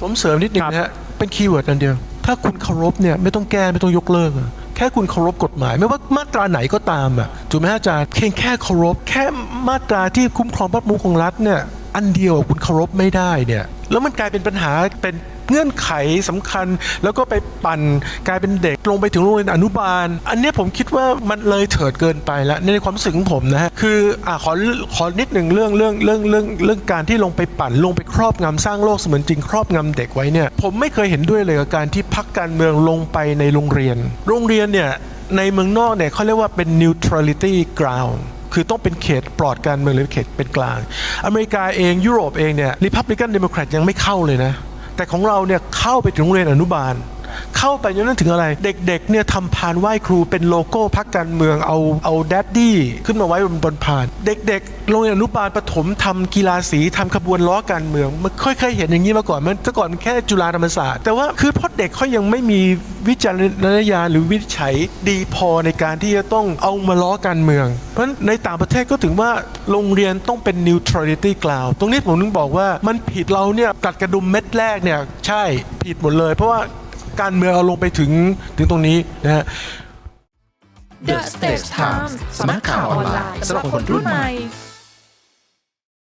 ผมเสริมนิดนึงครับนะฮะ เป็นคีย์เวิร์ดอันเดียว ถ้าคุณเคารพเนี่ยไม่ต้องแก้ไม่ต้องยกเลิกอะแค่คุณเคารพกฎหมาย ไม่ว่ามาตราไหนก็ตามอะถูกไหมฮะอาจารย์เพียงแค่เคารพแค่มาตราที่คุ้มครองพระมุขของรัฐเนี่ยอันเดียวคุณเคารพไม่ได้เนี่ยแล้วมันกลายเป็นปัญหาเป็น เงื่อนไขสำคัญ แล้วก็ไปปั่นกลายเป็นเด็กลงไปถึงโรงเรียนอนุบาล อันนี้ผมคิดว่ามันเลยเถิดเกินไปแล้วในความรู้สึกของผมนะฮะคืออ่าขอขอนิดหนึ่งเรื่องเรื่องเรื่องเรื่องเรื่องการที่ลงไปปั่นลงไปครอบงำสร้างโลกเสมือนจริงครอบงำเด็กไว้เนี่ยผมไม่เคยเห็นด้วยเลยกับการที่พักการเมืองลงไปในโรงเรียน โรงเรียนเนี่ยในเมืองนอกเนี่ยเขาเรียกว่าเป็น neutrality ground คือต้องเป็นเขตปลอดการเมืองหรือเขตเป็นกลาง อเมริกาเองยุโรปเองเนี่ย Republican Democrat ยังไม่เข้าเลยนะ แต่ของเราเนี่ยเข้าไปถึงโรงเรียนอนุบาล เข้าไปจนนั้นถึงอะไร เด็กๆเนี่ยทำพานไหว้ครูเป็นโลโก้พักการเมืองเอาเอาแดดดี้ขึ้นมาไว้บนบนพาน เด็กๆโรงเรียนอนุบาลประถมทำกีฬาสีทำขบวนล้อการเมือง มันค่อยๆเห็นอย่างนี้มาก่อนมันแต่ก่อนมันแค่จุฬาธรรมศาสตร์ แต่ว่าคือเพราะเด็กเขายังไม่มีวิจารณญาณหรือวิจัยดีพอในการที่จะต้องเอามาล้อการเมือง เพราะในต่างประเทศก็ถึงว่าโรงเรียนต้องเป็น neutrality ground ตรงนี้ผมถึงบอกว่ามันผิดเราเนี่ยกัดกระดุมเม็ดแรกเนี่ยใช่ผิดหมดเลย เพราะว่า การเมืองเอาลงไปถึงถึงตรงนี้นะฮะ The Stage Times สำนักข่าวออนไลน์สำหรับคนรุ่นใหม่